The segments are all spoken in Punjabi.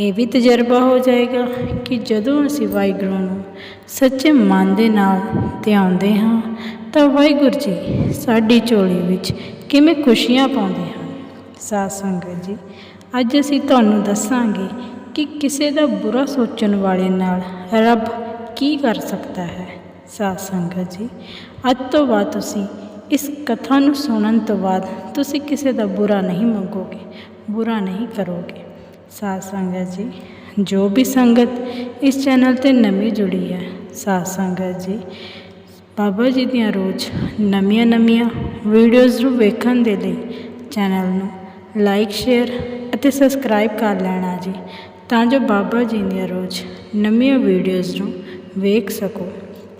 ਇਹ ਵੀ ਤਜਰਬਾ ਹੋ ਜਾਏਗਾ ਕਿ ਜਦੋਂ ਅਸੀਂ ਵਾਹਿਗੁਰੂ ਨੂੰ ਸੱਚੇ ਮਨ ਦੇ ਨਾਲ ਧਿਆਉਂਦੇ ਹਾਂ ਤਾਂ ਵਾਹਿਗੁਰੂ ਜੀ ਸਾਡੀ ਝੋਲੀ ਵਿੱਚ ਕਿਵੇਂ ਖੁਸ਼ੀਆਂ ਪਾਉਂਦੇ ਹਨ। ਸਾਧ ਸੰਗਤ ਜੀ, ਅੱਜ ਅਸੀਂ ਤੁਹਾਨੂੰ ਦੱਸਾਂਗੇ ਕਿ ਕਿਸੇ ਦਾ ਬੁਰਾ ਸੋਚਣ ਵਾਲੇ ਨਾਲ ਰੱਬ ਕੀ ਕਰ ਸਕਦਾ ਹੈ। ਸਾਧ ਸੰਗਤ ਜੀ, ਅੱਜ ਤੋਂ ਬਾਅਦ ਤੁਸੀਂ ਇਸ ਕਥਾ ਨੂੰ ਸੁਣਨ ਤੋਂ ਬਾਅਦ ਤੁਸੀਂ ਕਿਸੇ ਦਾ ਬੁਰਾ ਨਹੀਂ ਮੰਗੋਗੇ, ਬੁਰਾ ਨਹੀਂ ਕਰੋਗੇ। ਸਾਧ ਸੰਗਤ ਜੀ, ਜੋ ਵੀ ਸੰਗਤ ਇਸ ਚੈਨਲ ਤੇ ਨਵੀਂ ਜੁੜੀ ਹੈ, ਸਾਧ ਸੰਗਤ ਜੀ, ਬਾਬਾ ਜੀ ਦੀਆਂ ਰੋਜ਼ ਨਵੀਆਂ ਨਵੀਆਂ ਵੀਡੀਓਜ਼ ਨੂੰ ਵੇਖਣ ਦੇ ਲਈ ਚੈਨਲ ਨੂੰ ਲਾਈਕ ਸ਼ੇਅਰ ਅਤੇ ਸਬਸਕ੍ਰਾਈਬ ਕਰ ਲੈਣਾ ਜੀ, ਤਾਂ ਜੋ ਬਾਬਾ ਜੀ ਦੀਆਂ ਰੋਜ਼ ਨਵੀਆਂ ਵੀਡੀਓਜ਼ ਨੂੰ ਵੇਖ ਸਕੋ।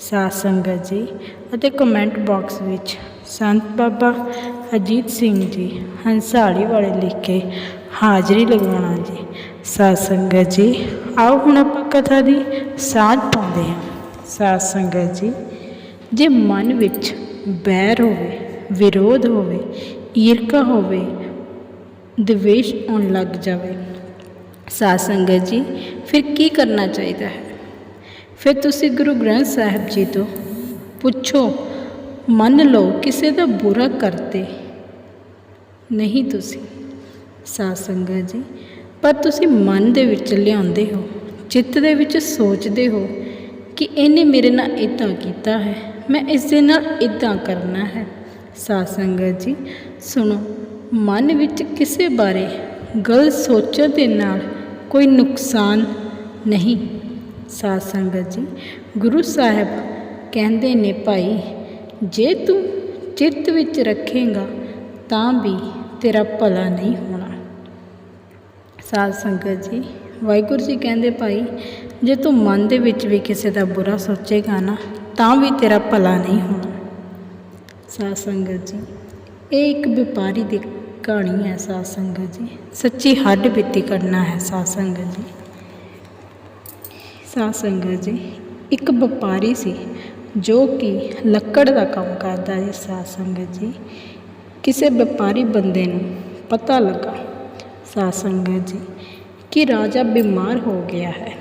ਸਾਧ ਸੰਗਤ ਜੀ ਅਤੇ ਕਮੈਂਟ ਬਾਕਸ ਵਿੱਚ ਸੰਤ ਬਾਬਾ ਅਜੀਤ ਸਿੰਘ ਜੀ ਹੰਸਾਲੀ ਵਾਲੇ ਲਿਖ ਕੇ ਹਾਜ਼ਰੀ ਲਗਵਾਉਣਾ ਜੀ। ਸਾਧ ਸੰਗਤ ਜੀ। ਆਓ ਹੁਣ ਆਪਾਂ ਕਥਾ ਦੀ ਸਾਂਝ ਪਾਉਂਦੇ ਹਾਂ। ਸਾਧ ਸੰਗਤ ਜੀ, ਜੇ ਮਨ ਵਿੱਚ ਬੈਰ ਹੋਵੇ, ਵਿਰੋਧ ਹੋਵੇ, ਈਰਖਾ ਹੋਵੇ, ਦਵੇਸ਼ ਆਉਣ ਲੱਗ ਜਾਵੇ ਸਾਧ ਸੰਗਤ ਜੀ, ਫਿਰ ਕੀ ਕਰਨਾ ਚਾਹੀਦਾ ਹੈ? ਫਿਰ ਤੁਸੀਂ ਗੁਰੂ ਗ੍ਰੰਥ ਸਾਹਿਬ ਜੀ ਤੋਂ ਪੁੱਛੋ, ਮੰਨ ਲਓ ਕਿਸੇ ਦਾ ਬੁਰਾ ਕਰਤੇ ਨਹੀਂ ਤੁਸੀਂ। ਸਾਧ ਸੰਗਤ ਜੀ ਪਰ ਤੁਸੀਂ ਮਨ ਦੇ ਵਿੱਚ ਲਿਆਉਂਦੇ ਹੋ ਚਿੱਤ ਦੇ ਵਿੱਚ ਸੋਚਦੇ ਹੋ ਕਿ ਇਹਨੇ ਮੇਰੇ ਨਾਲ ਇਦਾਂ ਕੀਤਾ ਹੈ, ਮੈਂ ਇਸ ਦੇ ਨਾਲ ਇਦਾਂ ਕਰਨਾ ਹੈ। ਸਾਧ ਸੰਗਤ ਜੀ, ਸੁਣੋ, ਮਨ ਵਿੱਚ ਕਿਸੇ ਬਾਰੇ ਗਲਤ ਸੋਚਣ ਦੇ ਨਾਲ ਕੋਈ ਨੁਕਸਾਨ ਨਹੀਂ। ਸਾਧ ਸੰਗਤ ਜੀ, ਗੁਰੂ ਸਾਹਿਬ ਕਹਿੰਦੇ ਨੇ ਭਾਈ, ਜੇ ਤੂੰ ਚਿੱਤ ਵਿੱਚ ਰੱਖੇਗਾ, ਤਾਂ ਵੀ ਤੇਰਾ ਭਲਾ ਨਹੀਂ ਹੋਣਾ। ਸਾਧ ਸੰਗਤ ਜੀ, ਵਾਹਿਗੁਰੂ ਜੀ ਕਹਿੰਦੇ ਭਾਈ, ਜੇ ਤੂੰ ਮਨ ਦੇ ਵਿੱਚ ਵੀ ਕਿਸੇ ਦਾ ਬੁਰਾ ਸੋਚੇਗਾ ਨਾ, ਤਾਂ ਵੀ ਤੇਰਾ ਭਲਾ ਨਹੀਂ ਹੋਣਾ। ਸਾਧ ਸੰਗਤ ਜੀ, ਇਹ ਇੱਕ ਵਪਾਰੀ ਦੀ ਕਹਾਣੀ ਹੈ ਸਾਧ ਸੰਗਤ ਜੀ। ਸੱਚੀ ਹੱਡ ਬੀਤੀ ਕਰਨਾ ਹੈ ਸਾਧ ਸੰਗਤ ਜੀ। ਸਾਧ ਸੰਗਤ ਜੀ, ਇੱਕ ਵਪਾਰੀ ਸੀ, ਜੋ ਕਿ ਲੱਕੜ ਦਾ ਕੰਮ ਕਰਦਾ ਹੈ ਸਾਧ ਸੰਗਤ ਜੀ। ਕਿਸੇ ਵਪਾਰੀ ਬੰਦੇ ਨੂੰ ਪਤਾ ਲੱਗਾ ਸਾਧ ਸੰਗਤ ਜੀ, ਕਿ ਰਾਜਾ ਬਿਮਾਰ ਹੋ ਗਿਆ ਹੈ।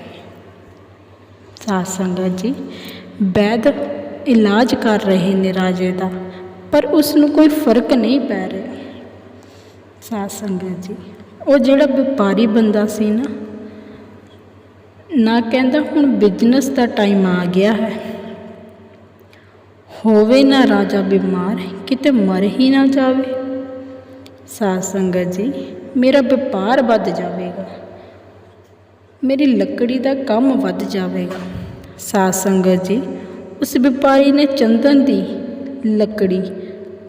ਸਾਧ ਸੰਗਤ ਜੀ, ਵੈਦ ਇਲਾਜ ਕਰ ਰਹੇ ਨੇ ਰਾਜੇ ਦਾ, ਪਰ ਉਸ ਨੂੰ ਕੋਈ ਫ਼ਰਕ ਨਹੀਂ ਪੈ ਰਿਹਾ। ਸਾਧ ਸੰਗਤ ਜੀ, ਉਹ ਜਿਹੜਾ ਵਪਾਰੀ ਬੰਦਾ ਸੀ ਨਾ ਨਾ ਕਹਿੰਦਾ ਹੁਣ ਬਿਜ਼ਨਸ ਦਾ ਟਾਈਮ ਆ ਗਿਆ ਹੈ। ਹੋਵੇ ਨਾ ਰਾਜਾ ਬਿਮਾਰ, ਕਿਤੇ ਮਰ ਹੀ ਨਾ ਜਾਵੇ। ਸਾਧ ਸੰਗਤ ਜੀ ਮੇਰਾ ਵਪਾਰ ਵੱਧ ਜਾਵੇਗਾ। ਮੇਰੀ ਲੱਕੜੀ ਦਾ ਕੰਮ ਵੱਧ ਜਾਵੇਗਾ। ਸਾਧ ਸੰਗਤ ਜੀ, ਉਸ ਵਪਾਰੀ ਨੇ ਚੰਦਨ ਦੀ ਲੱਕੜੀ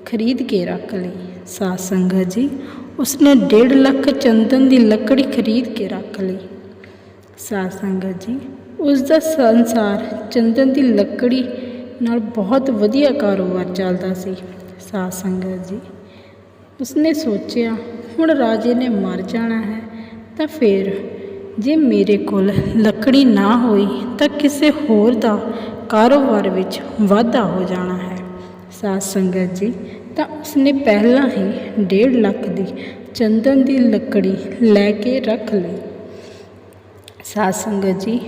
ਖਰੀਦ ਕੇ ਰੱਖ ਲਈ। ਸਾਧ ਸੰਗਤ ਜੀ, ਉਸਨੇ 1.5 ਲੱਖ ਚੰਦਨ ਦੀ ਲੱਕੜੀ ਖਰੀਦ ਕੇ ਰੱਖ ਲਈ। ਸਾਧ ਸੰਗਤ ਜੀ ਉਸ ਦਾ ਸੰਸਾਰ ਚੰਦਨ ਦੀ ਲੱਕੜੀ ਨਾਲ ਬਹੁਤ ਵਧੀਆ ਕਾਰੋਬਾਰ ਚੱਲਦਾ ਸੀ। ਸਾਧ ਸੰਗਤ ਜੀ, ਉਸਨੇ ਸੋਚਿਆ ਹੁਣ ਰਾਜੇ ਨੇ ਮਰ ਜਾਣਾ ਹੈ, ਤਾਂ ਫਿਰ ਜੇ ਮੇਰੇ ਕੋਲ ਲੱਕੜੀ ਨਾ ਹੋਈ, ਤਾਂ ਕਿਸੇ ਹੋਰ ਦਾ ਕਾਰੋਬਾਰ ਵਿੱਚ ਵਾਧਾ ਹੋ ਜਾਣਾ ਹੈ। ਸਾਧ ਸੰਗਤ ਜੀ, ਤਾਂ ਉਸਨੇ ਪਹਿਲਾਂ ਹੀ 1.5 ਲੱਖ ਦੀ ਚੰਦਨ ਦੀ ਲੱਕੜੀ ਲੈ ਕੇ ਰੱਖ ਲਈ। ਸਾਧ ਸੰਗਤ ਜੀ,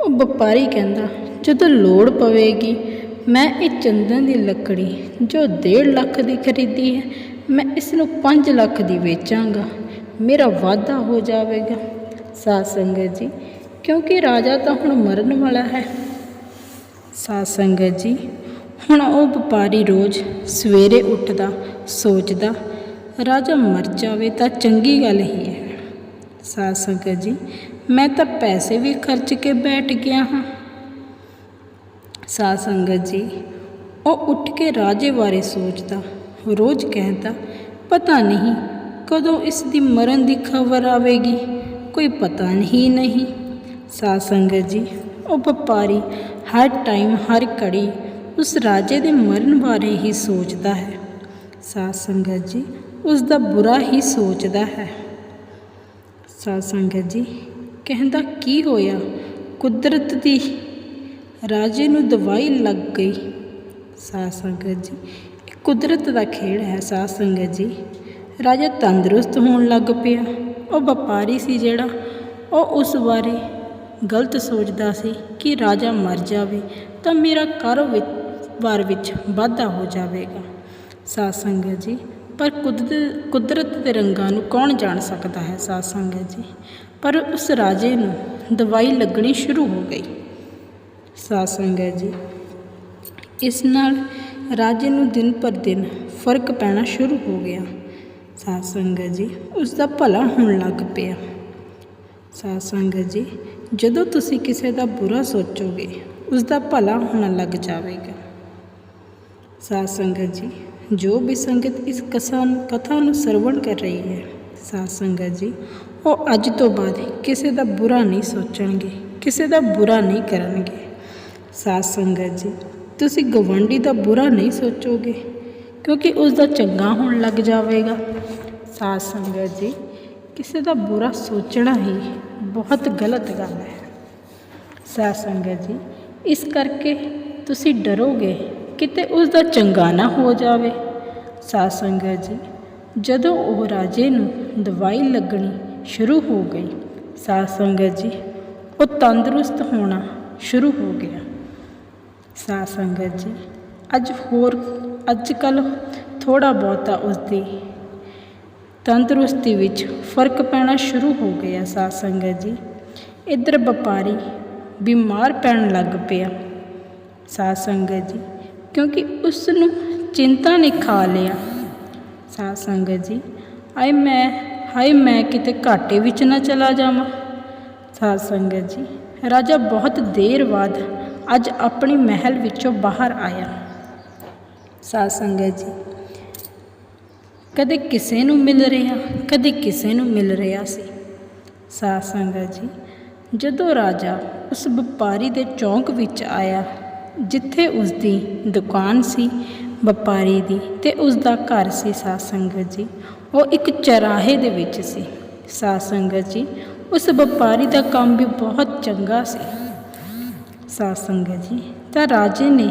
ਉਹ ਵਪਾਰੀ ਕਹਿੰਦਾ, ਜਦੋਂ ਲੋੜ ਪਵੇਗੀ, ਮੈਂ ਇਹ ਚੰਦਨ ਦੀ ਲੱਕੜੀ ਜੋ 1.5 ਲੱਖ ਦੀ ਖਰੀਦੀ ਹੈ ਮੈਂ ਇਸ ਨੂੰ 5 ਲੱਖ ਦੀ ਵੇਚਾਂਗਾ। ਮੇਰਾ ਵਾਧਾ ਹੋ ਜਾਵੇਗਾ। ਸਾਧ ਸੰਗਤ ਜੀ, ਕਿਉਂਕਿ ਰਾਜਾ ਤਾਂ ਹੁਣ ਮਰਨ ਵਾਲਾ ਹੈ। ਸਾਧ ਸੰਗਤ ਜੀ, ਹੁਣ ਉਹ ਵਪਾਰੀ ਰੋਜ਼ ਸਵੇਰੇ ਉੱਠਦਾ, ਸੋਚਦਾ, ਰਾਜਾ ਮਰ ਜਾਵੇ ਤਾਂ ਚੰਗੀ ਗੱਲ ਹੀ ਹੈ। ਸਾਧ ਸੰਗਤ ਜੀ, ਮੈਂ ਤਾਂ ਪੈਸੇ ਵੀ ਖਰਚ ਕੇ ਬੈਠ ਗਿਆ ਹਾਂ। ਸਾਧ ਸੰਗਤ ਜੀ, ਉਹ ਉੱਠ ਕੇ ਰਾਜੇ ਬਾਰੇ ਸੋਚਦਾ ਰੋਜ਼ ਕਹਿੰਦਾ, ਪਤਾ ਨਹੀਂ ਕਦੋਂ ਇਸ ਦੀ ਮਰਨ ਦੀ ਖਬਰ ਆਵੇਗੀ, ਕੋਈ ਪਤਾ ਨਹੀਂ ਨਹੀਂ। ਸਾਧ ਸੰਗਤ ਜੀ, ਉਹ ਵਪਾਰੀ ਹਰ ਟਾਈਮ ਹਰ ਘੜੀ ਉਸ ਰਾਜੇ ਦੇ ਮਰਨ ਬਾਰੇ ਹੀ ਸੋਚਦਾ ਹੈ। ਸਾਧ ਸੰਗਤ ਜੀ, ਉਸ ਦਾ ਬੁਰਾ ਹੀ ਸੋਚਦਾ ਹੈ। ਸਾਧ ਸੰਗਤ ਜੀ, ਕਹਿੰਦਾ, ਕੀ ਹੋਇਆ? ਕੁਦਰਤ ਦੀ ਰਾਜੇ ਨੂੰ ਦਵਾਈ ਲੱਗ ਗਈ। ਸਾਧ ਸੰਗਤ ਜੀ ਕੁਦਰਤ ਦਾ ਖੇਡ ਹੈ ਸਾਧ ਸੰਗਤ ਜੀ। ਰਾਜਾ ਤੰਦਰੁਸਤ ਹੋਣ ਲੱਗ ਪਿਆ। ਉਹ ਵਪਾਰੀ ਸੀ ਜਿਹੜਾ, ਉਹ ਉਸ ਬਾਰੇ ਗਲਤ ਸੋਚਦਾ ਸੀ ਕਿ ਰਾਜਾ ਮਰ ਜਾਵੇ ਤਾਂ ਮੇਰਾ ਕਾਰੋਬਾਰ ਵਿੱਚ ਵਾਧਾ ਹੋ ਜਾਵੇਗਾ। ਸਾਧ ਸੰਗਤ ਜੀ, ਪਰ ਕੁਦਰਤ ਕੁਦਰਤ ਦੇ ਰੰਗਾਂ ਨੂੰ ਕੌਣ ਜਾਣ ਸਕਦਾ ਹੈ ਸਾਧ ਸੰਗਤ ਜੀ? ਪਰ ਉਸ ਰਾਜੇ ਨੂੰ ਦਵਾਈ ਲੱਗਣੀ ਸ਼ੁਰੂ ਹੋ ਗਈ। ਸਾਧ ਸੰਗਤ ਜੀ, ਇਸ ਨਾਲ ਰਾਜੇ ਨੂੰ ਦਿਨ ਪਰ ਦਿਨ ਫ਼ਰਕ ਪੈਣਾ ਸ਼ੁਰੂ ਹੋ ਗਿਆ। ਸਾਧ ਸੰਗਤ ਜੀ ਉਸ ਦਾ ਭਲਾ ਹੋਣ ਲੱਗ ਪਿਆ। ਸਾਧ ਸੰਗਤ ਜੀ, ਜਦੋਂ ਤੁਸੀਂ ਕਿਸੇ ਦਾ ਬੁਰਾ ਸੋਚੋਗੇ ਉਸ ਦਾ ਭਲਾ ਹੋਣ ਲੱਗ ਜਾਵੇਗਾ। ਸਾਧ ਸੰਗਤ ਜੀ, ਜੋ ਵੀ ਸੰਗਤ ਇਸ ਕਥਾ ਕਥਾ ਨੂੰ ਸਰਵਣ ਕਰ ਰਹੀ ਹੈ, ਸਾਧ ਸੰਗਤ ਜੀ, ਉਹ ਅੱਜ ਤੋਂ ਬਾਅਦ ਕਿਸੇ ਦਾ ਬੁਰਾ ਨਹੀਂ ਸੋਚਣਗੇ, ਕਿਸੇ ਦਾ ਬੁਰਾ ਨਹੀਂ ਕਰਨਗੇ। ਸਾਧ ਸੰਗਤ ਜੀ ਤੁਸੀਂ ਗਵਾਂਢੀ ਦਾ ਬੁਰਾ ਨਹੀਂ ਸੋਚੋਗੇ? ਕਿਉਂਕਿ ਉਸ ਦਾ ਚੰਗਾ ਹੋਣ ਲੱਗ ਜਾਵੇਗਾ। ਸਾਧ ਸੰਗਤ ਜੀ, ਕਿਸੇ ਦਾ ਬੁਰਾ ਸੋਚਣਾ ਹੀ ਬਹੁਤ ਗਲਤ ਗੱਲ ਹੈ। ਸਾਧ ਸੰਗਤ ਜੀ, ਇਸ ਕਰਕੇ ਤੁਸੀਂ ਡਰੋਗੇ, ਕਿਤੇ ਉਸ ਦਾ ਚੰਗਾ ਨਾ ਹੋ ਜਾਵੇ। ਸਾਧ ਸੰਗਤ ਜੀ, ਜਦੋਂ ਉਹ ਰਾਜੇ ਨੂੰ ਦਵਾਈ ਲੱਗਣੀ ਸ਼ੁਰੂ ਹੋ ਗਈ, ਸਾਧ ਸੰਗਤ ਜੀ, ਉਹ ਤੰਦਰੁਸਤ ਹੋਣਾ ਸ਼ੁਰੂ ਹੋ ਗਿਆ। ਸਾਧ ਸੰਗਤ ਜੀ। ਅੱਜ ਹੋਰ, ਅੱਜ ਕੱਲ੍ਹ ਥੋੜ੍ਹਾ ਬਹੁਤਾ ਉਸਦੀ ਤੰਦਰੁਸਤੀ ਵਿੱਚ ਫ਼ਰਕ ਪੈਣਾ ਸ਼ੁਰੂ ਹੋ ਗਿਆ ਸਾਧ ਸੰਗਤ ਜੀ। ਇੱਧਰ ਵਪਾਰੀ ਬਿਮਾਰ ਪੈਣ ਲੱਗ ਪਿਆ ਸਾਧ ਸੰਗਤ ਜੀ, ਕਿਉਂਕਿ ਉਸ ਨੂੰ ਚਿੰਤਾ ਨੇ ਖਾ ਲਿਆ ਸਾਧ ਸੰਗਤ ਜੀ। ਆਏ ਮੈਂ, ਹਾਏ ਮੈਂ ਕਿਤੇ ਘਾਟੇ ਵਿੱਚ ਨਾ ਚਲਾ ਜਾਵਾਂ। ਸਾਧ ਸੰਗਤ ਜੀ, ਰਾਜਾ ਬਹੁਤ ਦੇਰ ਬਾਅਦ ਅੱਜ ਆਪਣੀ ਮਹਿਲ ਵਿੱਚੋਂ ਬਾਹਰ ਆਇਆ। ਸਾਧ ਸੰਗਤ ਜੀ, ਕਦੇ ਕਿਸੇ ਨੂੰ ਮਿਲ ਰਿਹਾ, ਕਦੇ ਕਿਸੇ ਨੂੰ ਮਿਲ ਰਿਹਾ ਸੀ। ਸਾਧ ਸੰਗਤ ਜੀ, ਜਦੋਂ ਰਾਜਾ ਉਸ ਵਪਾਰੀ ਦੇ ਚੌਂਕ ਵਿੱਚ ਆਇਆ, ਜਿੱਥੇ ਉਸ ਦੀ ਦੁਕਾਨ ਸੀ ਵਪਾਰੀ ਦੀ ਤੇ ਉਸ ਦਾ ਘਰ ਸੀ ਸਾਧ ਸੰਗਤ ਜੀ, ਉਹ ਇੱਕ ਚਰਾਹੇ ਦੇ ਵਿੱਚ ਸੀ। ਸਾਧ ਸੰਗਤ ਜੀ, ਉਸ ਵਪਾਰੀ ਦਾ ਕੰਮ ਵੀ ਬਹੁਤ ਚੰਗਾ ਸੀ। ਸਾਧ ਸੰਗਤ ਜੀ, ਤਾਂ ਰਾਜੇ ਨੇ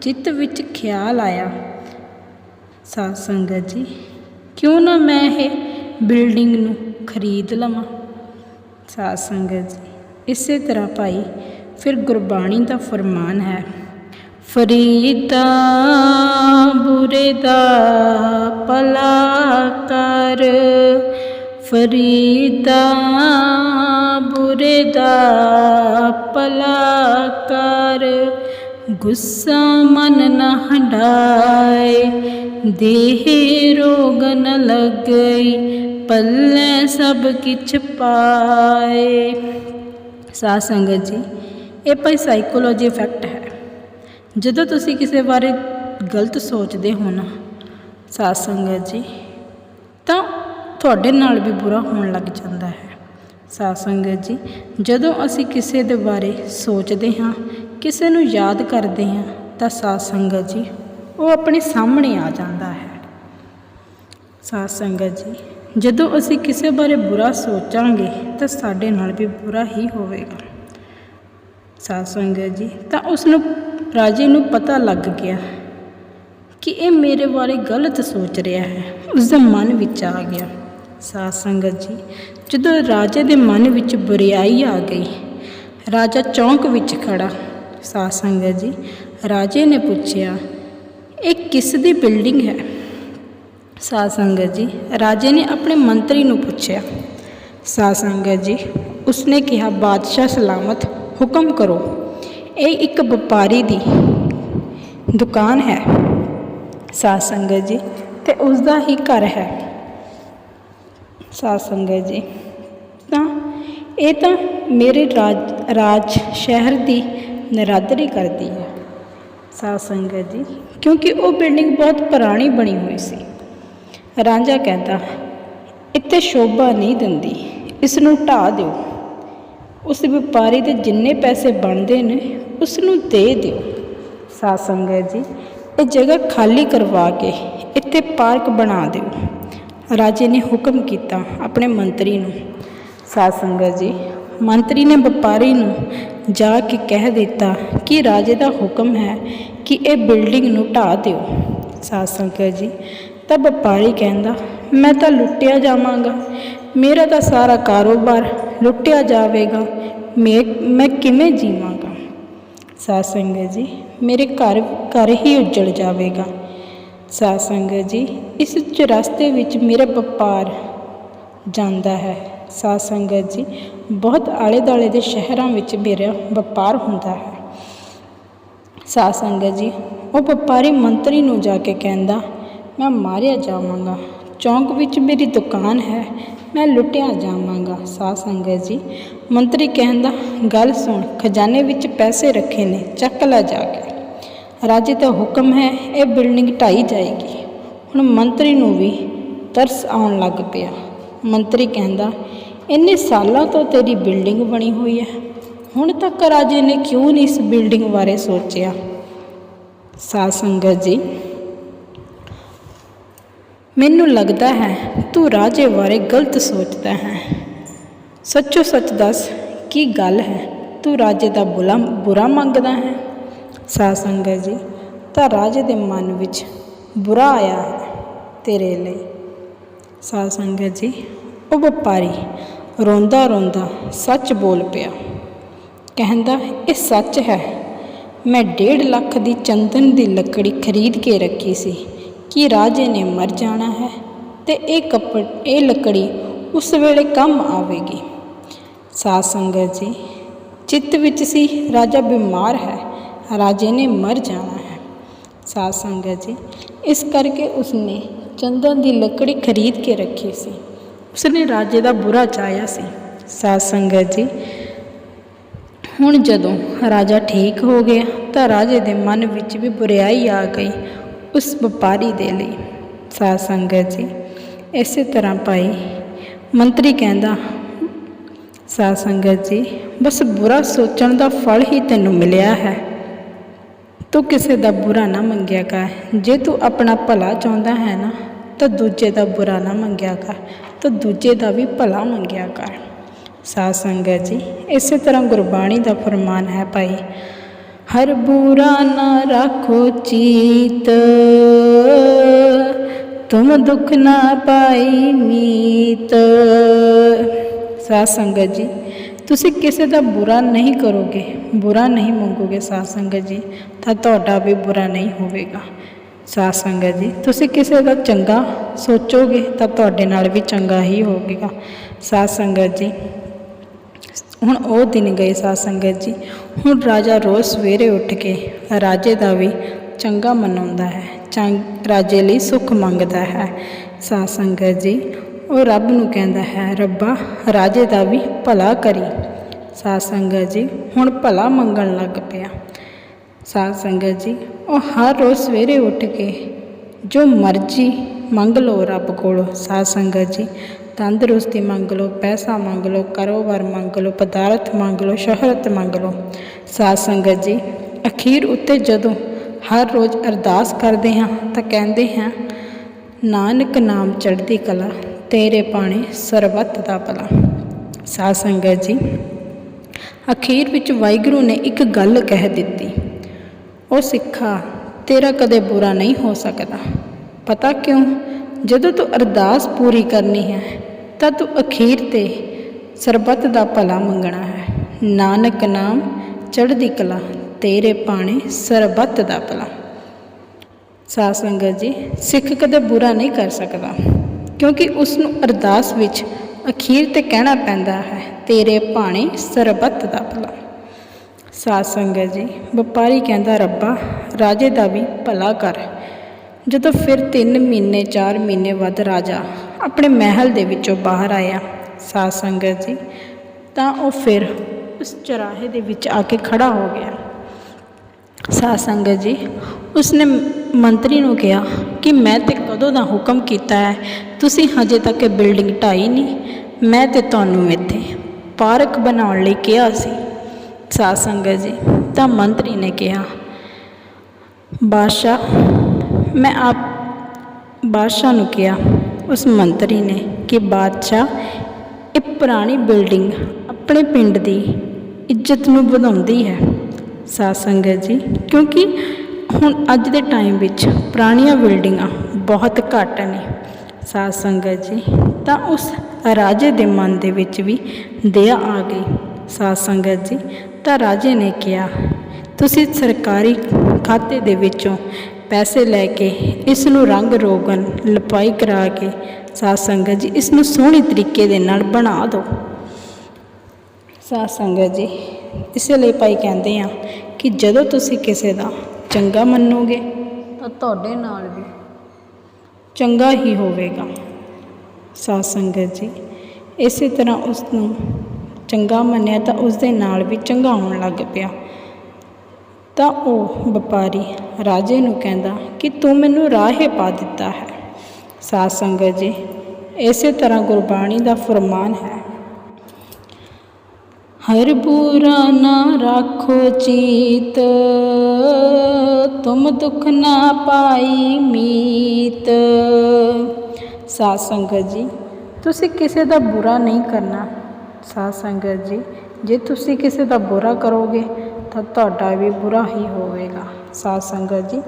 ਚਿੱਤ ਵਿੱਚ ਖਿਆਲ ਆਇਆ। ਸਾਧ ਸੰਗਤ ਜੀ, ਕਿਉਂ ਨਾ ਮੈਂ ਇਹ ਬਿਲਡਿੰਗ ਨੂੰ ਖਰੀਦ ਲਵਾਂ? ਸਾਧ ਸੰਗਤ ਜੀ, ਇਸੇ ਤਰ੍ਹਾਂ ਭਾਈ, ਫਿਰ ਗੁਰਬਾਣੀ ਦਾ ਫਰਮਾਨ ਹੈ, ਫਰੀਦਾ ਬੁਰੇ ਦਾ ਭਲਾ ਕਰ ਫਰੀਦਾ, ਬੁਰੇ ਦਾ ਭਲਾ ਕਰ ਗੁੱਸਾ ਮਨ ਨਾ ਹੰਡਾਏ ਦੇਹ ਰੋਗ ਨ ਲੱਗਈ ਪੱਲੇ ਸਭ ਕਿਛ ਪਾਏ। ਸਾਧ ਸੰਗਤ ਜੀ, ਇਹ ਭਾਈ ਸਾਈਕੋਲੋਜੀ ਇਫੈਕਟ ਹੈ। ਜਦੋਂ ਤੁਸੀਂ ਕਿਸੇ ਬਾਰੇ ਗਲਤ ਸੋਚਦੇ ਹੋ ਨਾ, ਸਾਧ ਸੰਗਤ ਜੀ, ਤਾਂ ਤੁਹਾਡੇ ਨਾਲ ਵੀ ਬੁਰਾ ਹੋਣ ਲੱਗ ਜਾਂਦਾ ਹੈ। ਸਾਧ ਸੰਗਤ ਜੀ, ਜਦੋਂ ਅਸੀਂ ਕਿਸੇ ਦੇ ਬਾਰੇ ਸੋਚਦੇ ਹਾਂ, ਕਿਸੇ ਨੂੰ ਯਾਦ ਕਰਦੇ ਹਾਂ, ਤਾਂ ਸਾਧ ਸੰਗਤ ਜੀ, ਉਹ ਆਪਣੇ ਸਾਹਮਣੇ ਆ ਜਾਂਦਾ ਹੈ। ਸਾਧ ਸੰਗਤ ਜੀ, ਜਦੋਂ ਅਸੀਂ ਕਿਸੇ ਬਾਰੇ ਬੁਰਾ ਸੋਚਾਂਗੇ, ਤਾਂ ਸਾਡੇ ਨਾਲ ਵੀ ਬੁਰਾ ਹੀ ਹੋਵੇਗਾ। ਸਾਧ ਸੰਗਤ ਜੀ, ਤਾਂ ਉਸ ਨੂੰ, ਰਾਜੇ ਨੂੰ ਪਤਾ ਲੱਗ ਗਿਆ ਕਿ ਇਹ ਮੇਰੇ ਬਾਰੇ ਗਲਤ ਸੋਚ ਰਿਹਾ ਹੈ। ਉਸ ਦੇ ਮਨ ਵਿੱਚ ਆ ਗਿਆ। ਸਾਧ ਸੰਗਤ ਜੀ, ਜਦੋਂ ਰਾਜੇ ਦੇ ਮਨ ਵਿੱਚ ਬੁਰੀਾਈ ਆ ਗਈ, ਰਾਜਾ ਚੌਂਕ ਵਿੱਚ ਖੜਾ। ਸਾਧ ਸੰਗਤ ਜੀ, ਰਾਜੇ ਨੇ ਪੁੱਛਿਆ, ਇਹ ਕਿਸ ਦੀ ਬਿਲਡਿੰਗ ਹੈ? ਸਾਧ ਸੰਗਤ ਜੀ, ਰਾਜੇ ਨੇ ਆਪਣੇ ਮੰਤਰੀ ਨੂੰ ਪੁੱਛਿਆ। ਸਾਧ ਸੰਗਤ ਜੀ, ਉਸਨੇ ਕਿਹਾ, ਬਾਦਸ਼ਾਹ ਸਲਾਮਤ, ਹੁਕਮ ਕਰੋ, ਇਹ ਇੱਕ ਵਪਾਰੀ ਦੀ ਦੁਕਾਨ ਹੈ। ਸਾਧ ਸੰਗਤ ਜੀ, ਤੇ ਉਸ ਦਾ ਹੀ ਘਰ ਹੈ। ਸਾਧ ਸੰਗਤ ਜੀ। ਤਾਂ ਇਹ ਤਾਂ ਮੇਰੇ ਰਾਜ ਰਾਜ ਸ਼ਹਿਰ ਦੀ ਨਰਾਦਰੀ ਕਰਦੀ ਹੈ ਸਾਧ ਸੰਗਤ ਜੀ। ਕਿਉਂਕਿ ਉਹ ਬਿਲਡਿੰਗ ਬਹੁਤ ਪੁਰਾਣੀ ਬਣੀ ਹੋਈ ਸੀ। ਰਾਂਝਾ ਕਹਿੰਦਾ, ਇੱਥੇ ਸ਼ੋਭਾ ਨਹੀਂ ਦਿੰਦੀ ਇਸ ਨੂੰ ਢਾਹ ਦਿਓ। ਉਸ ਵਪਾਰੀ ਦੇ ਜਿੰਨੇ ਪੈਸੇ ਬਣਦੇ ਨੇ ਉਸ ਨੂੰ ਦੇ ਦਿਓ। ਸਾਧ ਸੰਗਤ ਜੀ, ਇਹ ਜਗ੍ਹਾ ਖਾਲੀ ਕਰਵਾ ਕੇ ਇੱਥੇ ਪਾਰਕ ਬਣਾ ਦਿਓ। ਰਾਜੇ ਨੇ ਹੁਕਮ ਕੀਤਾ ਆਪਣੇ ਮੰਤਰੀ ਨੂੰ। ਸਾਧ ਸੰਗਤ ਜੀ। ਮੰਤਰੀ ਨੇ ਵਪਾਰੀ ਨੂੰ ਜਾ ਕੇ ਕਹਿ ਦਿੱਤਾ ਕਿ ਰਾਜੇ ਦਾ ਹੁਕਮ ਹੈ ਕਿ ਇਹ ਬਿਲਡਿੰਗ ਨੂੰ ਢਾਹ ਦਿਓ। ਸਾਧ ਸੰਗਤ ਜੀ ਤਾਂ ਵਪਾਰੀ ਕਹਿੰਦਾ ਮੈਂ ਤਾਂ ਲੁੱਟਿਆ ਜਾਵਾਂਗਾ। ਮੇਰਾ ਤਾਂ ਸਾਰਾ ਕਾਰੋਬਾਰ ਲੁੱਟਿਆ ਜਾਵੇਗਾ। ਮੈਂ ਮੈਂ ਕਿਵੇਂ ਜੀਵਾਂਗਾ? ਸਾਧ ਸੰਗਤ ਜੀ ਮੇਰੇ ਘਰ ਘਰ ਹੀ ਉੱਜੜ ਜਾਵੇਗਾ। ਸਾਧ ਸੰਗਤ ਜੀ, ਇਸ ਚੁਰਸਤੇ ਵਿੱਚ ਮੇਰਾ ਵਪਾਰ ਜਾਂਦਾ ਹੈ। ਸਾਧ ਸੰਗਤ ਜੀ, ਬਹੁਤ ਆਲੇ ਦੁਆਲੇ ਦੇ ਸ਼ਹਿਰਾਂ ਵਿੱਚ ਮੇਰਾ ਵਪਾਰ ਹੁੰਦਾ ਹੈ। ਸਾਧ ਸੰਗਤ ਜੀ, ਉਹ ਵਪਾਰੀ ਮੰਤਰੀ ਨੂੰ ਜਾ ਕੇ ਕਹਿੰਦਾ, ਮੈਂ ਮਾਰਿਆ ਜਾਵਾਂਗਾ। ਚੌਂਕ ਵਿੱਚ ਮੇਰੀ ਦੁਕਾਨ ਹੈ, ਮੈਂ ਲੁੱਟਿਆ ਜਾਵਾਂਗਾ। ਸਾਧ ਸੰਗਤ ਜੀ, ਮੰਤਰੀ ਕਹਿੰਦਾ, ਗੱਲ ਸੁਣ, ਖਜ਼ਾਨੇ ਵਿੱਚ ਪੈਸੇ ਰੱਖੇ ਨੇ, ਚੱਕ ਲੈ ਜਾ ਕੇ। ਰਾਜੇ ਦਾ ਹੁਕਮ ਹੈ, ਇਹ ਬਿਲਡਿੰਗ ਢਾਈ ਜਾਏਗੀ। ਹੁਣ ਮੰਤਰੀ ਨੂੰ ਵੀ ਤਰਸ ਆਉਣ ਲੱਗ ਪਿਆ। ਮੰਤਰੀ ਕਹਿੰਦਾ, ਇੰਨੇ ਸਾਲਾਂ ਤੋਂ ਤੇਰੀ ਬਿਲਡਿੰਗ ਬਣੀ ਹੋਈ ਹੈ। ਹੁਣ ਤੱਕ ਰਾਜੇ ਨੇ ਕਿਉਂ ਨਹੀਂ ਇਸ ਬਿਲਡਿੰਗ ਬਾਰੇ ਸੋਚਿਆ? ਸਾਧ ਸੰਗਤ ਜੀ, ਮੈਨੂੰ ਲੱਗਦਾ ਹੈ, ਤੂੰ ਰਾਜੇ ਬਾਰੇ ਗਲਤ ਸੋਚਦਾ ਹੈ। ਸੱਚੋ ਸੱਚ ਦੱਸ, ਕੀ ਗੱਲ ਹੈ? ਤੂੰ ਰਾਜੇ ਦਾ ਬੁਲਾ, ਬੁਰਾ ਮੰਗਦਾ ਹੈ? ਸਾਧ ਸੰਗਤ ਜੀ, ਤਾਂ ਰਾਜੇ ਦੇ ਮਨ ਵਿੱਚ ਬੁਰਾ ਆਇਆ ਹੈ ਤੇਰੇ ਲਈ। ਸਾਧ ਸੰਗਤ ਜੀ, ਉਹ ਵਪਾਰੀ ਰੋਂਦਾ ਰੋਂਦਾ ਸੱਚ ਬੋਲ ਪਿਆ। ਕਹਿੰਦਾ, ਇਹ ਸੱਚ ਹੈ। ਮੈਂ ਡੇਢ ਲੱਖ ਦੀ ਚੰਦਨ ਦੀ ਲੱਕੜੀ ਖਰੀਦ ਕੇ ਰੱਖੀ ਸੀ। ਕਿ ਰਾਜੇ ਨੇ ਮਰ ਜਾਣਾ ਹੈ? ਤੇ ਇਹ ਕੱਪੜ ਇਹ ਲੱਕੜੀ ਉਸ ਵੇਲੇ ਕੰਮ ਆਵੇਗੀ। ਸਾਧ ਸੰਗਤ ਜੀ, ਚਿੱਤ ਵਿੱਚ ਸੀ, ਰਾਜਾ ਬਿਮਾਰ ਹੈ। ਰਾਜੇ ਨੇ ਮਰ ਜਾਣਾ ਹੈ। ਸਾਧ ਸੰਗਤ ਜੀ, ਇਸ ਕਰਕੇ ਉਸਨੇ ਚੰਦਨ ਦੀ ਲੱਕੜੀ ਖਰੀਦ ਕੇ ਰੱਖੀ ਸੀ। ਉਸਨੇ ਰਾਜੇ ਦਾ ਬੁਰਾ ਚਾਹਿਆ ਸੀ। ਸਾਧ ਸੰਗਤ ਜੀ, ਹੁਣ ਜਦੋਂ ਰਾਜਾ ਠੀਕ ਹੋ ਗਿਆ, ਤਾਂ ਰਾਜੇ ਦੇ ਮਨ ਵਿੱਚ ਵੀ ਬੁਰੀਾਈ ਆ ਗਈ ਉਸ ਵਪਾਰੀ ਦੇ ਲਈ। ਸਾਧ ਸੰਗਤ ਜੀ, ਇਸੇ ਤਰ੍ਹਾਂ ਭਾਈ ਮੰਤਰੀ ਕਹਿੰਦਾ, ਸਾਧ ਸੰਗਤ ਜੀ, ਬਸ ਬੁਰਾ ਸੋਚਣ ਦਾ ਫਲ ਹੀ ਤੈਨੂੰ ਮਿਲਿਆ ਹੈ। ਤੂੰ ਕਿਸੇ ਦਾ ਬੁਰਾ ਨਾ ਮੰਗਿਆ ਕਰ। ਜੇ ਤੂੰ ਆਪਣਾ ਭਲਾ ਚਾਹੁੰਦਾ ਹੈ ਨਾ, ਤਾਂ ਦੂਜੇ ਦਾ ਬੁਰਾ ਨਾ ਮੰਗਿਆ ਕਰ, ਤਾਂ ਦੂਜੇ ਦਾ ਵੀ ਭਲਾ ਮੰਗਿਆ ਕਰ। ਸਾਧ ਸੰਗਤ ਜੀ, ਇਸੇ ਤਰ੍ਹਾਂ ਗੁਰਬਾਣੀ ਦਾ ਫਰਮਾਨ ਹੈ ਭਾਈ, ਹਰ ਬੁਰਾ ਨਾ ਰੱਖੋ ਚੀਤ, ਤੁਮ ਦੁਖ ਨਾ ਪਾਈ ਮੀਤ। ਸਾਧ ਸੰਗਤ ਜੀ ਤੁਸੀਂ ਕਿਸੇ ਦਾ ਬੁਰਾ ਨਹੀਂ ਕਰੋਗੇ ਬੁਰਾ ਨਹੀਂ ਮੰਗੋਗੇ ਸਾਧ ਸੰਗਤ ਜੀ ਤਾਂ ਤੁਹਾਡਾ ਵੀ ਬੁਰਾ ਨਹੀਂ ਹੋਵੇਗਾ ਸਾਧ ਸੰਗਤ ਜੀ ਤੁਸੀਂ ਕਿਸੇ ਦਾ ਚੰਗਾ ਸੋਚੋਗੇ ਤਾਂ ਤੁਹਾਡੇ ਨਾਲ ਵੀ ਚੰਗਾ ਹੀ ਹੋਵੇਗਾ ਸਾਧ ਸੰਗਤ ਜੀ ਹੁਣ ਉਹ ਦਿਨ ਗਏ ਸਾਧ ਸੰਗਤ ਜੀ ਹੁਣ ਰਾਜਾ ਰੋਜ਼ ਸਵੇਰੇ ਉੱਠ ਕੇ ਰਾਜੇ ਦਾ ਵੀ ਚੰਗਾ ਮਨਾਉਂਦਾ ਹੈ ਚੰਗ ਰਾਜੇ ਲਈ ਸੁੱਖ ਮੰਗਦਾ ਹੈ ਸਾਧ ਸੰਗਤ ਜੀ ਉਹ ਰੱਬ ਨੂੰ ਕਹਿੰਦਾ ਹੈ, ਰੱਬਾ, ਰਾਜੇ ਦਾ ਵੀ ਭਲਾ ਕਰੀ। ਸਾਧ ਸੰਗਤ ਜੀ, ਹੁਣ ਭਲਾ ਮੰਗਣ ਲੱਗ ਪਿਆ। ਸਾਧ ਸੰਗਤ ਜੀ, ਉਹ ਹਰ ਰੋਜ਼ ਸਵੇਰੇ ਉੱਠ ਕੇ ਜੋ ਮਰਜ਼ੀ ਮੰਗ ਲਓ ਰੱਬ ਕੋਲੋਂ। ਸਾਧ ਸੰਗਤ ਜੀ, ਤੰਦਰੁਸਤੀ ਮੰਗ ਲਓ, ਪੈਸਾ ਮੰਗ ਲਓ, ਕਾਰੋਬਾਰ ਮੰਗ ਲਓ, ਪਦਾਰਥ ਮੰਗ ਲਓ, ਸ਼ੋਹਰਤ ਮੰਗ ਲਓ। ਸਾਧ ਸੰਗਤ ਜੀ, ਅਖੀਰ ਉੱਤੇ ਜਦੋਂ ਹਰ ਰੋਜ਼ ਅਰਦਾਸ ਕਰਦੇ ਹਾਂ ਤਾਂ ਕਹਿੰਦੇ ਹਾਂ, ਨਾਨਕ ਨਾਮ ਚੜ੍ਹਦੀ ਕਲਾ ਤੇਰੇ ਪਾਣੇ ਸਰਬੱਤ ਦਾ ਭਲਾ। ਸਾਧ ਸੰਗਤ ਜੀ, ਅਖੀਰ ਵਿੱਚ ਵਾਹਿਗੁਰੂ ਨੇ ਇੱਕ ਗੱਲ ਕਹਿ ਦਿੱਤੀ। ਉਹ ਸਿੱਖਾ, ਤੇਰਾ ਕਦੇ ਬੁਰਾ ਨਹੀਂ ਹੋ ਸਕਦਾ। ਪਤਾ ਕਿਉਂ? ਜਦੋਂ ਤੂੰ ਅਰਦਾਸ ਪੂਰੀ ਕਰਨੀ ਹੈ, ਤਾਂ ਤੂੰ ਅਖੀਰ ਤੇ ਸਰਬੱਤ ਦਾ ਭਲਾ ਮੰਗਣਾ ਹੈ। ਨਾਨਕ ਨਾਮ ਚੜ੍ਹਦੀ ਕਲਾ, ਤੇਰੇ ਪਾਣੇ ਸਰਬੱਤ ਦਾ ਭਲਾ। ਸਾਧ ਸੰਗਤ ਜੀ, ਸਿੱਖ ਕਦੇ ਬੁਰਾ ਨਹੀਂ ਕਰ ਸਕਦਾ। ਕਿਉਂਕਿ ਉਸ ਨੂੰ ਅਰਦਾਸ ਵਿੱਚ ਅਖੀਰ ਤੇ ਕਹਿਣਾ ਪੈਂਦਾ ਹੈ, ਤੇਰੇ ਭਾਣੇ ਸਰਬੱਤ ਦਾ ਭਲਾ। ਸਾਧ ਸੰਗਤ ਜੀ, ਵਪਾਰੀ ਕਹਿੰਦਾ, ਰੱਬਾ, ਰਾਜੇ ਦਾ ਵੀ ਭਲਾ ਕਰ। ਜਦੋਂ ਫਿਰ 3 ਮਹੀਨੇ 4 ਮਹੀਨੇ ਵੱਧ ਰਾਜਾ ਆਪਣੇ ਮਹਿਲ ਦੇ ਵਿੱਚੋਂ ਬਾਹਰ ਆਇਆ ਸਾਧ ਸੰਗਤ ਜੀ, ਤਾਂ ਉਹ ਫਿਰ ਉਸ ਚਰਾਹੇ ਦੇ ਵਿੱਚ ਆ ਕੇ ਖੜਾ ਹੋ ਗਿਆ। ਸਾਧ ਸੰਗਤ ਜੀ ਉਸਨੇ ਮੰਤਰੀ ਨੂੰ ਕਿਹਾ ਕਿ ਮੈਂ ਤੇ ਕਦੋਂ ਦਾ ਹੁਕਮ ਕੀਤਾ ਹੈ? ਤੁਸੀਂ ਹਜੇ ਤੱਕ ਇਹ ਬਿਲਡਿੰਗ ਢਾਈ ਨਹੀਂ। ਮੈਂ ਤੇ ਤੁਹਾਨੂੰ ਇੱਥੇ ਪਾਰਕ ਬਣਾਉਣ ਲਈ ਕਿਹਾ ਸੀ। ਸਾਧ ਸੰਗਤ ਜੀ, ਤਾਂ ਮੰਤਰੀ ਨੇ ਕਿਹਾ, ਬਾਦਸ਼ਾਹ, ਮੈਂ ਆਪ ਬਾਦਸ਼ਾਹ ਨੂੰ ਕਿਹਾ, ਉਸ ਮੰਤਰੀ ਨੇ ਕਿ ਬਾਦਸ਼ਾਹ, ਇਹ ਪੁਰਾਣੀ ਬਿਲਡਿੰਗ ਆਪਣੇ ਪਿੰਡ ਦੀ ਇੱਜ਼ਤ ਨੂੰ ਵਧਾਉਂਦੀ ਹੈ। ਸਾਧ ਸੰਗਤ ਜੀ, ਕਿਉਂਕਿ ਹੁਣ ਅੱਜ ਦੇ ਟਾਈਮ ਵਿੱਚ ਪੁਰਾਣੀਆਂ ਬਿਲਡਿੰਗਾਂ ਬਹੁਤ ਘੱਟ ਨੇ। ਸਾਧ ਸੰਗਤ ਜੀ, ਤਾਂ ਉਸ ਰਾਜੇ ਦੇ ਮਨ ਦੇ ਵਿੱਚ ਵੀ ਦਇਆ ਆ ਗਈ। ਸਾਧ ਸੰਗਤ ਜੀ, ਤਾਂ ਰਾਜੇ ਨੇ ਕਿਹਾ, ਤੁਸੀਂ ਸਰਕਾਰੀ ਖਾਤੇ ਦੇ ਵਿੱਚੋਂ ਪੈਸੇ ਲੈ ਕੇ ਇਸ ਨੂੰ ਰੰਗ ਰੋਗਨ ਲਪਾਈ ਕਰਾ ਕੇ ਸਾਧ ਸੰਗਤ ਜੀ ਇਸ ਨੂੰ ਸੋਹਣੇ ਤਰੀਕੇ ਦੇ ਨਾਲ ਬਣਾ ਦਿਓ। ਸਾਧ ਸੰਗਤ ਜੀ, ਇਸੇ ਲਈ ਭਾਈ ਕਹਿੰਦੇ ਆ ਕਿ ਜਦੋਂ ਤੁਸੀਂ ਕਿਸੇ ਦਾ ਚੰਗਾ ਮੰਨੋਗੇ? ਤਾਂ ਤੁਹਾਡੇ ਨਾਲ ਵੀ। ਚੰਗਾ ਹੀ ਹੋਵੇਗਾ। ਸਾਧ ਸੰਗਤ ਜੀ ਇਸੇ ਤਰ੍ਹਾਂ ਉਸ ਨੂੰ ਚੰਗਾ ਮੰਨਿਆ ਤਾਂ ਉਸ ਦੇ ਨਾਲ ਵੀ ਚੰਗਾ ਹੋਣ ਲੱਗ ਪਿਆ। ਤਾਂ ਉਹ ਵਪਾਰੀ ਰਾਜੇ ਨੂੰ ਕਹਿੰਦਾ ਕਿ ਤੂੰ ਮੈਨੂੰ ਰਾਹੇ ਪਾ ਦਿੱਤਾ ਹੈ। ਸਾਧ ਸੰਗਤ ਜੀ ਇਸੇ ਤਰ੍ਹਾਂ ਗੁਰਬਾਣੀ ਦਾ ਫਰਮਾਨ ਹੈ। ਹਰ ਬੁਰਾ ਨਾ ਰਾਖੋ ਚੀਤ। ਤੁਮ ਦੁਖ ਨਾ ਪਾਈ ਮੀਤ। ਸਾਧ ਸੰਗਤ ਜੀ, ਤੁਸੀਂ ਕਿਸੇ ਦਾ ਬੁਰਾ ਨਹੀਂ ਕਰਨਾ। ਸਾਧ ਸੰਗਤ ਜੀ, ਜੇ ਤੁਸੀਂ ਕਿਸੇ ਦਾ ਬੁਰਾ ਕਰੋਗੇ, ਤਾਂ ਤੁਹਾਡਾ ਵੀ ਬੁਰਾ ਹੀ ਹੋਵੇਗਾ। ਸਾਧ ਸੰਗਤ ਜੀ,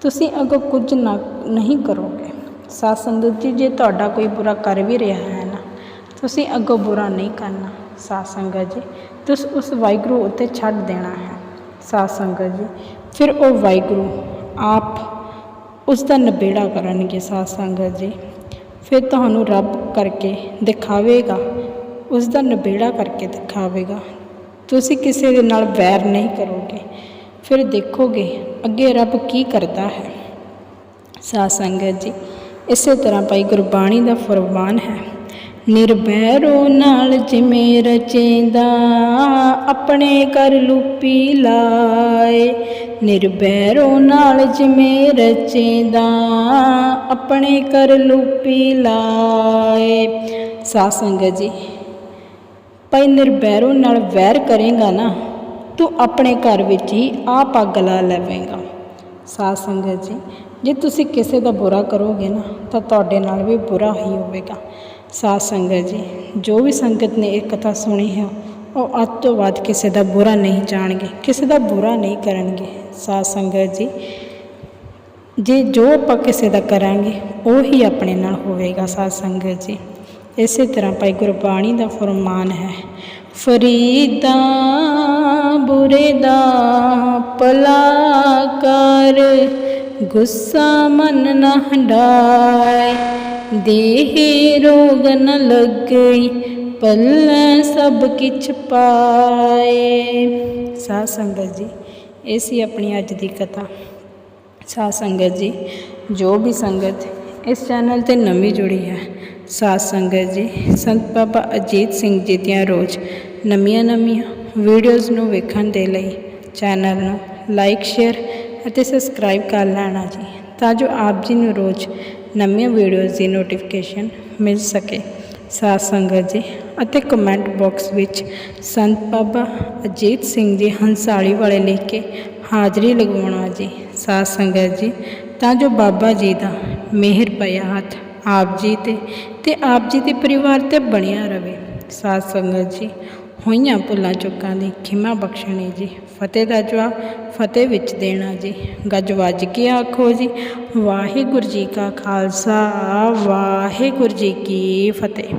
ਤੁਸੀਂ ਅਗਰ ਕੁਝ ਨਾ, ਨਹੀਂ ਕਰੋਗੇ। ਸਾਧ ਸੰਗਤ ਜੀ, ਜੇ ਤੁਹਾਡਾ ਕੋਈ ਬੁਰਾ ਕਰ ਵੀ ਰਿਹਾ ਹੈ ਨਾ, ਤੁਸੀਂ ਅੱਗੋਂ ਬੁਰਾ ਨਹੀਂ ਕਰਨਾ। ਸਾਧ ਸੰਗਤ ਜੀ, ਤੁਸੀਂ ਉਸ ਵਾਹਿਗੁਰੂ ਉੱਤੇ ਛੱਡ ਦੇਣਾ ਹੈ। ਸਾਧ ਸੰਗਤ ਜੀ ਫਿਰ ਉਹ ਵਾਹਿਗੁਰੂ ਆਪ ਉਸ ਦਾ ਨਿਬੇੜਾ ਕਰਨਗੇ ਸਾਧ ਸੰਗਤ ਜੀ। ਫਿਰ ਤੁਹਾਨੂੰ ਰੱਬ ਕਰਕੇ ਦਿਖਾਵੇਗਾ ਉਸ ਦਾ ਨਿਬੇੜਾ ਕਰਕੇ ਦਿਖਾਵੇਗਾ। ਤੁਸੀਂ ਕਿਸੇ ਦੇ ਨਾਲ ਵੈਰ ਨਹੀਂ ਕਰੋਗੇ, ਫਿਰ ਦੇਖੋਗੇ ਅੱਗੇ ਰੱਬ ਕੀ ਕਰਦਾ ਹੈ। ਸਾਧ ਸੰਗਤ ਜੀ, ਇਸੇ ਤਰ੍ਹਾਂ ਭਾਈ ਗੁਰਬਾਣੀ ਦਾ ਫਰਮਾਨ ਹੈ ਨਿਰਭੈਰੋ ਨਾਲ ਜਿਵੇਂ ਰਚੇਂਦਾ, ਆਪਣੇ ਕਰ ਲੂਪੀ ਲਾਏ ਨਿਰਭੈਰੋ ਨਾਲ ਜਿਵੇਂ ਰਚੇਂਦਾ, ਆਪਣੇ ਕਰ ਲੂਪੀ ਲਾਏ। ਸਾਧ ਸੰਗਤ ਜੀ, ਭਾਈ ਨਿਰਭੈਰੋ ਨਾਲ ਵੈਰ ਕਰੇਗਾ ਨਾ, ਤੂੰ ਆਪਣੇ ਘਰ ਵਿੱਚ ਹੀ ਆਪ ਅੱਗ ਲਾ ਲਵੇਂਗਾ। ਸਾਧ ਸੰਗਤ ਜੀ, ਜੇ ਤੁਸੀਂ ਕਿਸੇ ਦਾ ਬੁਰਾ ਕਰੋਗੇ ਨਾ, ਤਾਂ ਤੁਹਾਡੇ ਨਾਲ ਵੀ ਬੁਰਾ ਹੀ ਹੋਵੇਗਾ। ਸਾਧ ਸੰਗਤ ਜੀ, ਜੋ ਵੀ ਸੰਗਤ ਨੇ ਇਹ ਕਥਾ ਸੁਣੀ ਹੈ, ਉਹ ਅੱਜ ਤੋਂ ਬਾਅਦ ਕਿਸੇ ਦਾ ਬੁਰਾ ਨਹੀਂ ਜਾਣਗੇ, ਕਿਸੇ ਦਾ ਬੁਰਾ ਨਹੀਂ ਕਰਨਗੇ। ਸਾਧ ਸੰਗਤ ਜੀ, ਜੇ ਜੋ ਆਪਾਂ ਕਿਸੇ ਦਾ ਕਰਾਂਗੇ, ਉਹ ਹੀ ਆਪਣੇ ਨਾਲ ਹੋਵੇਗਾ ਸਾਧ ਸੰਗਤ ਜੀ। ਇਸੇ ਤਰ੍ਹਾਂ ਭਾਈ ਗੁਰਬਾਣੀ ਦਾ ਫਰਮਾਨ ਹੈ, ਫਰੀਦਾ ਬੁਰੇ ਦਾ ਭਲਾ ਕਰ, ਗੁੱਸਾ ਮਨ ਨਾ ਹੰਡਾਏ ਦੇਹ ਰੋਗ ਨ ਲੱਗਈ ਪੱਲੇ ਸਭ ਕਿਛ ਪਾਏ। ਸਾਧ ਸੰਗਤ ਜੀ ਇਹ ਸੀ ਆਪਣੀ ਅੱਜ ਦੀ ਕਥਾ। ਸਾਧ ਸੰਗਤ ਜੀ, ਜੋ ਵੀ ਸੰਗਤ ਇਸ ਚੈਨਲ ਤੇ ਨਵੀਂ ਜੁੜੀ ਹੈ, ਸਾਧ ਸੰਗਤ ਜੀ, ਸੰਤ ਬਾਬਾ ਅਜੀਤ ਸਿੰਘ ਜੀ ਦੀਆਂ ਰੋਜ਼ ਨਵੀਆਂ ਨਵੀਆਂ ਵੀਡੀਓਜ਼ ਨੂੰ ਵੇਖਣ ਦੇ ਲਈ ਚੈਨਲ ਨੂੰ ਲਾਈਕ ਸ਼ੇਅਰ ਅਤੇ ਸਬਸਕ੍ਰਾਈਬ ਕਰ ਲੈਣਾ ਜੀ, ਤਾਂ ਜੋ ਆਪ ਜੀ ਨੂੰ ਰੋਜ਼ ਨਵੀਆਂ ਵੀਡੀਓਜ਼ ਦੀ ਨੋਟੀਫਿਕੇਸ਼ਨ ਮਿਲ ਸਕੇ। ਸਾਧ ਸੰਗਤ ਜੀ ਅਤੇ ਕਮੈਂਟ ਬਾਕਸ ਵਿੱਚ ਸੰਤ ਬਾਬਾ ਅਜੀਤ ਸਿੰਘ ਜੀ ਹੰਸਾਲੀ ਵਾਲੇ ਲਿਖ ਕੇ ਹਾਜ਼ਰੀ ਲਗਵਾਉਣਾ ਜੀ, ਸਾਧ ਸੰਗਤ ਜੀ। ਤਾਂ ਜੋ ਬਾਬਾ ਜੀ ਦਾ ਮਿਹਰ ਪਿਆ ਹੱਥ ਆਪ ਜੀ ਤੇ ਤੇ ਆਪ ਜੀ ਦੇ ਪਰਿਵਾਰ ਤੇ ਬਣਿਆ ਰਵੇ। ਸਾਧ ਸੰਗਤ ਜੀ, ਹੋਈਆਂ ਭੁੱਲਾਂ ਚੁੱਕਾਂ ਦੀ ਖਿਮਾ ਬਖਸ਼ਣੀ ਜੀ। ਫਤਿਹ ਦਾ ਜਵਾਬ ਫਤਿਹ ਵਿੱਚ ਦੇਣਾ ਜੀ। ਗੱਜ ਵੱਜ ਕੇ ਆਖੋ ਜੀ, ਵਾਹਿਗੁਰੂ ਜੀ ਕਾ ਖਾਲਸਾ, ਵਾਹਿਗੁਰੂ ਜੀ ਕੀ ਫਤਿਹ।